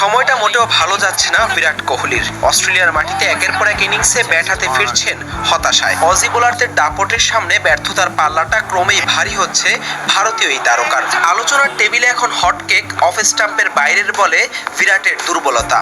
সময়টা মোটেও ভালো যাচ্ছে না বিরাট কোহলির। অস্ট্রেলিয়ার মাটিতে একের পর এক ইনিংসে ব্যাট হাতে ফিরছেন হতাশায়। অজি বোলারদের দাপটের সামনে ব্যর্থতার পাল্লাটা ক্রমেই ভারী হচ্ছে ভারতীয় এই তারকার। আলোচনার টেবিলে এখন হটকেক, অফ স্টাম্পের বাইরের বলে বিরাটের দুর্বলতা।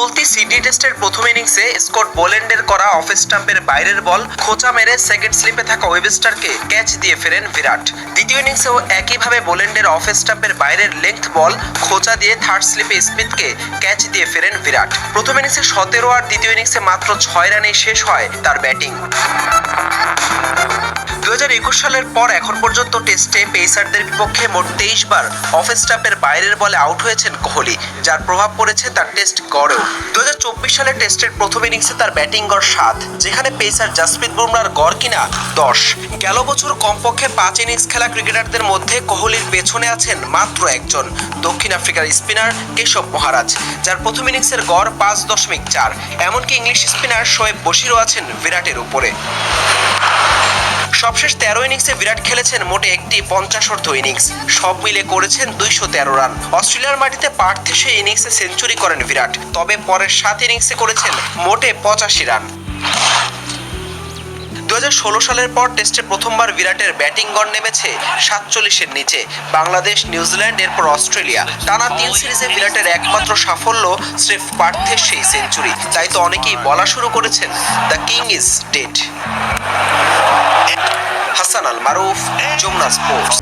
চলতি সিডনি টেস্টের প্রথম ইনিংসে স্কট বোল্যান্ডের করা অফ স্টাম্পের বাইরের বল খোঁচা মেরে সেকেন্ড স্লিপে থাকা ওয়েবস্টারকে ক্যাচ দিয়ে ফেরেন বিরাট। দ্বিতীয় ইনিংসেও একইভাবে বোল্যান্ডের অফ স্টাম্পের বাইরের লেংথ বল খোঁচা দিয়ে থার্ড স্লিপে স্মিথকে ক্যাচ দিয়ে ফেরেন বিরাট। প্রথম ইনিংসে সতেরো আর দ্বিতীয় ইনিংসে মাত্র ছয় রানেই শেষ হয় তার ব্যাটিং। দু হাজার একুশ সালের পর এখন পর্যন্ত টেস্টে পেসারদের বিপক্ষে মোট তেইশ বার অফ স্টাম্পের বাইরের বলে আউট হয়েছেন কোহলি, যার প্রভাব পড়েছে তার টেস্ট গড়েও। দু সালের টেস্টের প্রথম ইনিংসে তার ব্যাটিং গড় সাত, যেখানে পেসার জাসপ্রীত বুমরার গড় কিনা দশ। গেল বছর কমপক্ষে পাঁচ ইনিংস খেলা ক্রিকেটারদের মধ্যে কোহলির পেছনে আছেন মাত্র একজন, দক্ষিণ আফ্রিকার স্পিনার কেশব মহারাজ, যার প্রথম ইনিংসের গড় পাঁচ দশমিক চার। এমনকি ইংলিশ স্পিনার শোয়েব বশিরও আছেন বিরাটের উপরে। সবশেষ তেরো ইনিংসে বিরাট খেলেছেন মোটে একটি পঞ্চাশ অর্ধ ইনিংস সব মিলে করেছেন দুইশো তেরো রান। অস্ট্রেলিয়ার মাটিতে পার্থে সেই ইনিংসে সেঞ্চুরি করেন বিরাট। তবে পরের সাত ইনিংসে করেছেন মোটে পঁচাশি রান। দু হাজার ষোলো সালের পর টেস্টে প্রথমবার বিরাটের ব্যাটিং গড় নেমেছে সাতচল্লিশের নিচে। বাংলাদেশ, নিউজিল্যান্ড, এরপর অস্ট্রেলিয়া। টানা তিন সিরিজে বিরাটের একমাত্র সাফল্য স্রেফ পার্থের সেই সেঞ্চুরি তাই তো অনেকেই বলা শুরু করেছেন the king is dead Hasan Al Maruf Jamuna sports